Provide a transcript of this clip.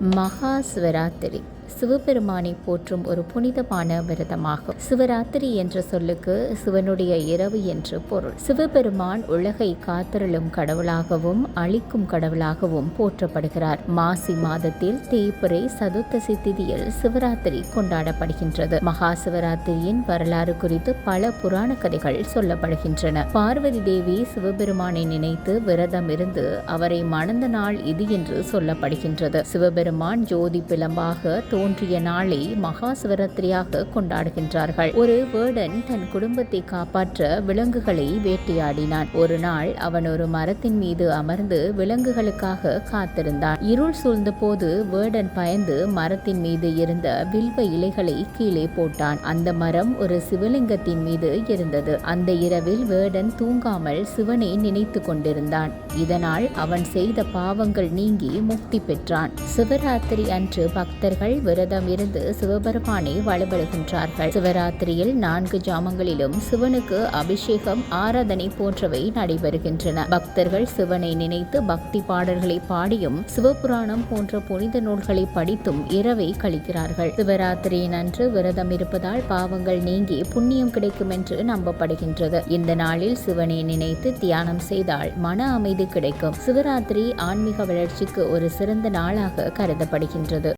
மகா சிவராத்திரி சிவபெருமானை போற்றும் ஒரு புனிதமான விரதமாகும். சிவராத்திரி என்ற சொல்லுக்கு சிவனுடைய இரவு என்று பொருள். சிவபெருமான் உலகை காத்திருளும் கடவுளாகவும் அழிக்கும் கடவுளாகவும் போற்றப்படுகிறார். மாசி மாதத்தில் தேய்பிறை சதுர்த்தசி திதியில் சிவராத்திரி கொண்டாடப்படுகின்றது. மகா சிவராத்திரியின் வரலாறு குறித்து பல புராண கதைகள் சொல்லப்படுகின்றன. பார்வதி தேவி சிவபெருமானை நினைத்து விரதம் இருந்து அவரை மணந்த நாள் இது என்று சொல்லப்படுகின்றது. சிவபெருமான் ஜோதி பிளம்பாக தோன்றிய நாளை மகா சிவராத்திரியாக கொண்டாடுகின்றார்கள். ஒரு வேடன் தன் குடும்பத்தை காப்பாற்ற விலங்குகளை வேட்டையாடினான். ஒரு நாள் அவன் ஒரு மரத்தின் மீது அமர்ந்து விலங்குகளுக்காக காத்திருந்தான். இருள் சூழ்ந்த போது வேடன் பயந்து மரத்தின் மீது இருந்த வில்வ இலைகளை கீழே போட்டான். அந்த மரம் ஒரு சிவலிங்கத்தின் மீது இருந்தது. அந்த இரவில் வேடன் தூங்காமல் சிவனை நினைத்து கொண்டிருந்தான். இதனால் அவன் செய்த பாவங்கள் நீங்கி முக்தி பெற்றான். சிவராத்திரி அன்று பக்தர்கள் விரதம் இருந்து சிவபெருமானை வழிபடுகின்றார்கள். சிவராத்திரியில் நான்கு ஜாமங்களிலும் சிவனுக்கு அபிஷேகம் ஆராதனை போன்றவை நடைபெறுகின்றன. பக்தர்கள் சிவனை நினைத்து பக்தி பாடல்களை பாடியும் சிவபுராணம் போன்ற புனித நூல்களை படித்தும் இரவை கழிக்கிறார்கள். சிவராத்திரியின் அன்று விரதம் இருப்பதால் பாவங்கள் நீங்கி புண்ணியம் கிடைக்கும் என்று நம்பப்படுகின்றது. இந்த நாளில் சிவனை நினைத்து தியானம் செய்தால் மன அமைதி கிடைக்கும். சிவராத்திரி ஆன்மீக வளர்ச்சிக்கு ஒரு சிறந்த நாளாக கருதப்படுகின்றது.